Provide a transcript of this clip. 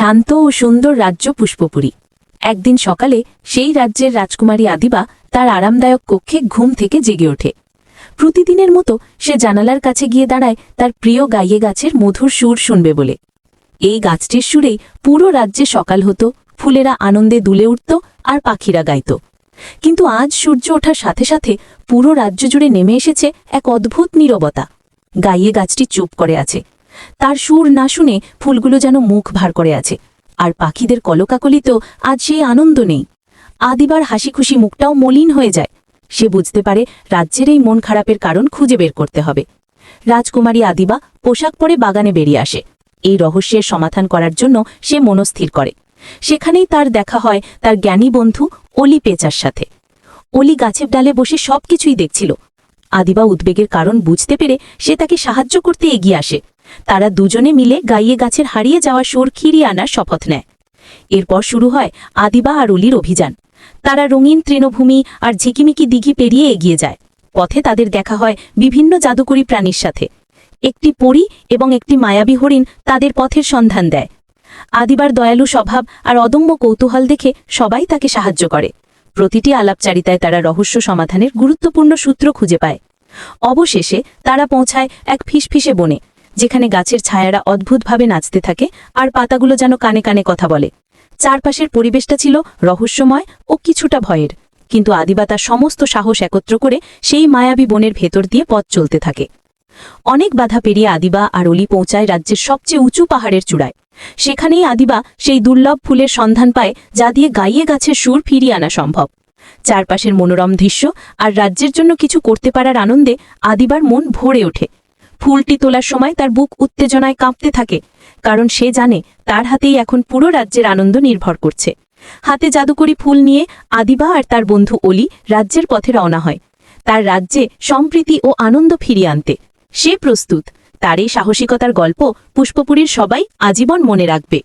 শান্ত ও সুন্দর রাজ্য পুষ্পপুরী। একদিন সকালে সেই রাজ্যের রাজকুমারী আদিবা তার আরামদায়ক কক্ষে ঘুম থেকে জেগে ওঠে। প্রতিদিনের মতো সে জানালার কাছে গিয়ে দাঁড়ায় তার প্রিয় গাইয়ে গাছের মধুর সুর শুনবে বলে। এই গাছটির সুরেই পুরো রাজ্যে সকাল হতো, ফুলেরা আনন্দে দুলে উঠত আর পাখিরা গাইত। কিন্তু আজ সূর্য ওঠার সাথে সাথে পুরো রাজ্য জুড়ে নেমে এসেছে এক অদ্ভুত নীরবতা। গাইয়ে গাছটি চুপ করে আছে। তার সুর না শুনে ফুলগুলো যেন মুখ ভার করে আছে। আর পাখিদের কলকাকলিতেও আজ সেই আনন্দ নেই। আদিবার হাসি খুশি মুখটাও মলিন হয়ে যায়। সে বুঝতে পারে রাজ্যের এই মন খারাপের কারণ খুঁজে বের করতে হবে। রাজকুমারী আদিবা পোশাক পরে বাগানে বেরিয়ে আসে। এই রহস্যের সমাধান করার জন্য সে মনস্থির করে। সেখানেই তার দেখা হয় তার জ্ঞানী বন্ধু অলি পেচার সাথে। অলি গাছের ডালে বসে সবকিছুই দেখছিল। আদিবা উদ্বেগের কারণ বুঝতে পেরে সে তাকে সাহায্য করতে এগিয়ে আসে। তারা দুজনে মিলে গাইয়ে গাছের হারিয়ে যাওয়া সোর খিরিয়ে আনার শপথ নেয়। এরপর শুরু হয় আদিবা আর অলির অভিযান। তারা রঙিন তৃণভূমি আর ঝিকিমিকি দিঘি পেরিয়ে এগিয়ে যায়। পথে তাদের দেখা হয় বিভিন্ন জাদুকরী প্রাণীর সাথে। একটি পরী এবং একটি মায়াবী হরিণ তাদের পথের সন্ধান দেয়। আদিবার দয়ালু স্বভাব আর অদম্য কৌতূহল দেখে সবাই তাকে সাহায্য করে। প্রতিটি আলাপচারিতায় তারা রহস্য সমাধানের গুরুত্বপূর্ণ সূত্র খুঁজে পায়। অবশেষে তারা পৌঁছায় এক ফিসফিসে বনে। যেখানে গাছের ছায়ারা অদ্ভুতভাবে নাচতে থাকে আর পাতাগুলো যেন কানে কানে কথা বলে। চারপাশের পরিবেশটা ছিল রহস্যময় ও কিছুটা ভয়ের, কিন্তু আদিবা তার সমস্ত সাহস একত্র করে সেই মায়াবী বনের ভেতর দিয়ে পথ চলতে থাকে। অনেক বাধা পেরিয়ে আদিবা আর অলি পৌঁছায় রাজ্যের সবচেয়ে উঁচু পাহাড়ের চূড়ায়। সেখানেই আদিবা সেই দুর্লভ ফুলের সন্ধান পায়, যা দিয়ে গাইয়ে গাছের সুর ফিরিয়ে আনা সম্ভব। চারপাশের মনোরম দৃশ্য আর রাজ্যের জন্য কিছু করতে পারার আনন্দে আদিবার মন ভরে ওঠে। ফুলটি তোলার সময় তার বুক উত্তেজনায় কাঁপতে থাকে, কারণ সে জানে তার হাতেই এখন পুরো রাজ্যের আনন্দ নির্ভর করছে। হাতে জাদুকরি ফুল নিয়ে আদিবা আর তার বন্ধু অলি রাজ্যের পথে রওনা হয়। তার রাজ্যে সম্প্রীতি ও আনন্দ ফিরিয়ে আনতে। সে প্রস্তুত। তার এই সাহসিকতার গল্প পুষ্পপুরীর সবাই আজীবন মনে রাখবে।